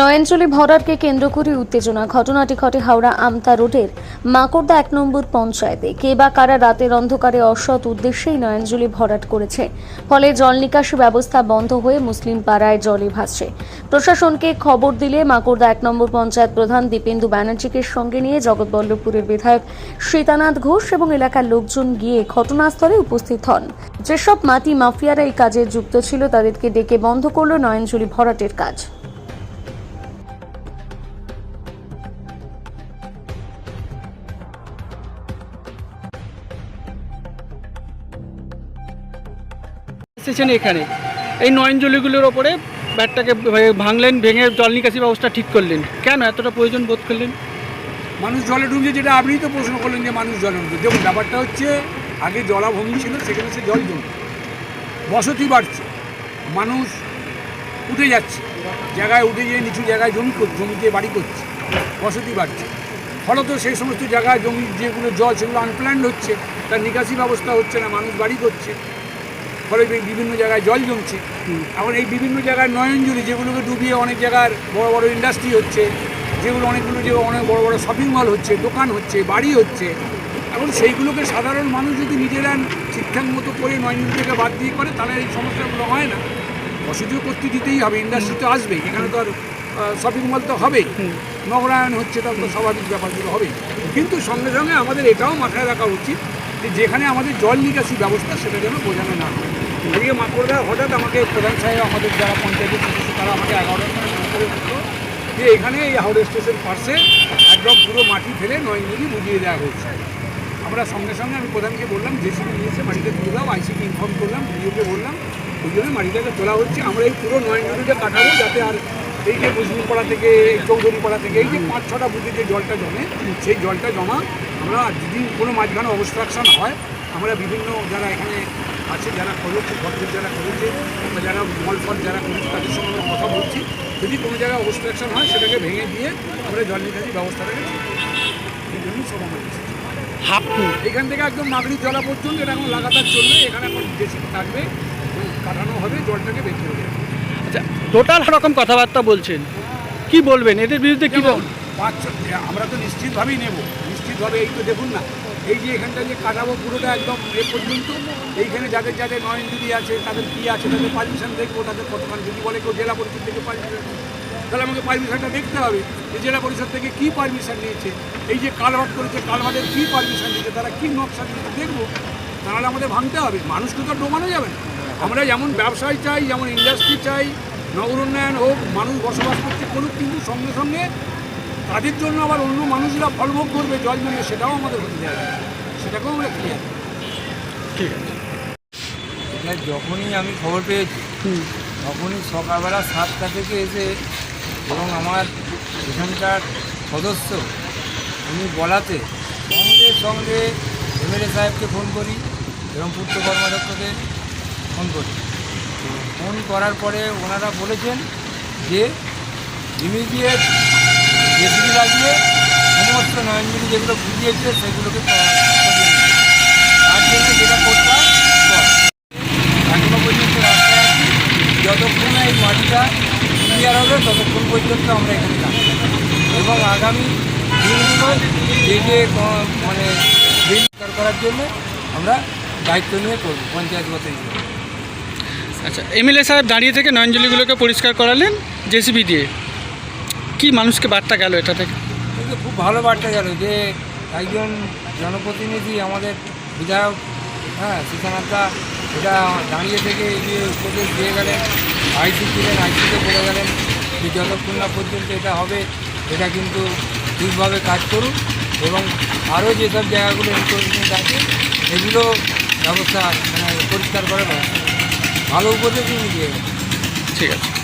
নয়নচলি ভরারকে কেন্দ্র করে উত্তেজনা। ঘটনাটি ঘটে হাওড়া আমতা রোডের মাকড়দা এক নম্বর পঞ্চায়েতে। কে বা কারা রাতের অন্ধকারে অসৎ উদ্দেশ্যেই নয়নজলি ভরাট করেছে। ফলে জল নিকাশি ব্যবস্থা বন্ধ হয়ে মুসলিম পাড়ায় জলে ভাসছে। প্রশাসনকে খবর দিলে মাকড়দা এক নম্বর পঞ্চায়েত প্রধান দীপেন্দু ব্যানার্জিকে সঙ্গে নিয়ে জগৎবল্লভপুরের বিধায়ক শ্রীতানাথ ঘোষ এবং এলাকার লোকজন গিয়ে ঘটনাস্থলে উপস্থিত হন। যেসব মাটি মাফিয়ারা এই কাজে যুক্ত ছিল তাদেরকে ডেকে বন্ধ করল নয়নজলি ভরাটের কাজ। এসেছেন এখানে। এই নয়নজলিগুলোর ওপরে ব্যাটটাকে ভাঙলেন, ভেঙে জল নিকাশি ব্যবস্থা ঠিক করলেন। কেন এতটা প্রয়োজন বোধ করলেন? মানুষ জলে ডুবছে যেটা আপনিই তো প্রশ্ন করলেন যে মানুষ জলে ডুবছে। দেখুন, ব্যাপারটা হচ্ছে, আগে জলাভূমি ছিল, সেখানে সে জল জমে। বসতি বাড়ছে। মানুষ উঠে যাচ্ছে। জায়গায় উঠে গিয়ে নিচু জায়গায় জমি জমিতে বাড়ি করছে। বসতি বাড়ছে। ফলত সেই সমস্ত জায়গায় জমি যেগুলো জল সেগুলো আনপ্ল্যান্ড হচ্ছে, তার নিকাশি ব্যবস্থা হচ্ছে না, মানুষ বাড়ি করছে। ফলে বিভিন্ন জায়গায় জল জমছে। এখন এই বিভিন্ন জায়গার নয়নজুলি যেগুলোকে ডুবিয়ে অনেক জায়গার বড় বড় ইন্ডাস্ট্রি হচ্ছে, যেগুলো অনেকগুলো যে অনেক বড় বড় শপিং মল হচ্ছে, দোকান হচ্ছে, বাড়ি হচ্ছে, এখন সেইগুলোকে সাধারণ মানুষ যদি নিজেরা ঠিকঠাক মতো করে নয়নজুলিকে বাদ দিয়ে করে, তাহলে এই সমস্যাগুলো হয় না। বসতিও করতে দিতেই হবে ইন্ডাস্ট্রি তো আসবে এখানে তো আর শপিং মল তো হবেই। নগরায়ণ হচ্ছে তার তো স্বাভাবিক ব্যাপারগুলো হবে কিন্তু সঙ্গে সঙ্গে আমাদের এটাও মাথায় রাখা উচিত যেখানে আমাদের জল নিকাশি ব্যবস্থা, সেটা যেন বোঝানো না এদিকে মাকড়দা হঠাৎ আমাকে প্রধান সাহেব, আমাদের যারা পঞ্চায়েতের সদস্য, তারা আমাকে এগারোটার সময় করে যে, এখানে এই হাওড়া স্টেশন পাশে একদম পুরো মাটি ফেলে নয় নদী বুঝিয়ে দেওয়া হয়েছে। আমরা সঙ্গে সঙ্গে আমি প্রধানকে বললাম জেসিবি নিয়ে এসে মাটিটা তুলে দাও আইসিকে ইনফর্ম করলাম ভিডিওকে বললাম, ওই জন্য মাটিটাকে তোলা হচ্ছে। আমরা এই পুরো নয় নদীটা কাটাবো যাতে আর এই যে মুসলিমপাড়া থেকে চৌধুরীপাড়া থেকে এই যে পাঁচ ছটা বুথে যে জলটা জমে সেই জলটা জমা আমরা যদি কোনো মাঝখানে অবস্ট্রাকশন হয় আমরা বিভিন্ন যারা এখানে আছে যারা করেছে ভদ্রের যারা করেছে বা যারা মল ফল যারা করেছে তাদের সঙ্গে আমরা কথা বলছি যদি কোনো জায়গায় অবস্ট্রাকশন হয় সেটাকে ভেঙে দিয়ে আমরা জল নিকাশি ব্যবস্থাটাকে। এই জন্যই সব আমরা এখান থেকে একদম মাগড়ি জলা পর্যন্ত এটা এখন লাগাতার চলবে এখানে এখন বেশি থাকবে কাটানো হবে জলটাকে বেঁচে হবে। টোটাল রকম কথাবার্তা বলছেন। কি বলবেন? এদের বিরুদ্ধে কি আমরা তো নিশ্চিতভাবেই নেব। নিশ্চিতভাবে এই তো দেখুন না এই যে এখানটা যে কাটাবো পুরোটা একদম এ পর্যন্ত এইখানে যাদের যাদের নয়ন যদি আছে তাদের কী আছে তাদের পারমিশন দেখব তাদের কতখানি যদি বলে কেউ জেলা পরিষদ থেকে পারমিশন তাহলে আমাকে পারমিশনটা দেখতে হবে যে জেলা পরিষদ থেকে কী পারমিশন নিয়েছে। এই যে কালভার্ট করেছে কালভার্টের কী পারমিশন দিয়েছে তারা কী নকশা দিয়েছে দেখব। তাহলে আমাদের ভাঙতে হবে মানুষকে তো আর ডোবানো যাবে না। আমরা যেমন ব্যবসায় চাই যেমন ইন্ডাস্ট্রি চাই নগর উন্নয়ন হোক মানুষ বসবাস করতে করুক কিন্তু সঙ্গে সঙ্গে তাদের জন্য আবার অন্য মানুষরা ফলভোগ করবে জল জমে সেটাও আমাদের হতে দেওয়া। সেটাকেও আমরা ক্লিয়ার ঠিক আছে। এটা যখনই আমি খবর পেয়েছি তখনই সকালবেলা সাতটা থেকে এসে এবং আমার এখানকার সদস্য উনি বলাতে সঙ্গে সঙ্গে এমএলএ সাহেবকে ফোন করি এবং পূর্ত কর্মাধ্যক্ষকে ফোন করি। ফোন করার পরে ওনারা বলেছেন যে ইমিডিয়েট জেসিবি লাগিয়ে সমস্ত নয়নগুলি যেগুলো বুঝিয়েছে সেগুলোকে তার জন্য যেটা করতে হয় এখনও পর্যন্ত রাস্তায় আছি। যতক্ষণ না এই মাটিটা ক্লিয়ার হবে, ততক্ষণ পর্যন্ত আমরা এখানে থাকব। এবং আগামী দিনগুলো যে যে মানে বিল করার জন্য আমরা দায়িত্ব নিয়ে করব পঞ্চায়েতগত হিসেবে আচ্ছা এমএলএ সাহেব দাঁড়িয়ে থেকে নয়নজলিগুলোকে পরিষ্কার করালেন জেসিবি দিয়ে। কি মানুষকে বার্তা গেল এটা থেকে? খুব ভালো বার্তা গেল যে একজন জনপ্রতিনিধি আমাদের বিধায়ক হ্যাঁ সীতানাথদা, এটা দাঁড়িয়ে থেকে যে উপদেশ দিয়ে গেলেন, আইসি ছিলেন আইসিতে বলে গেলেন যে যতক্ষণ না পর্যন্ত এটা হবে, এটা কিন্তু ঠিকভাবে কাজ করুন এবং আরও যেসব জায়গাগুলো এনক্রোচমেন্ট আছে, এগুলো ব্যবস্থা মানে পরিষ্কার করে ব্যবস্থা ভালো উপদেশই ঠিক আছে।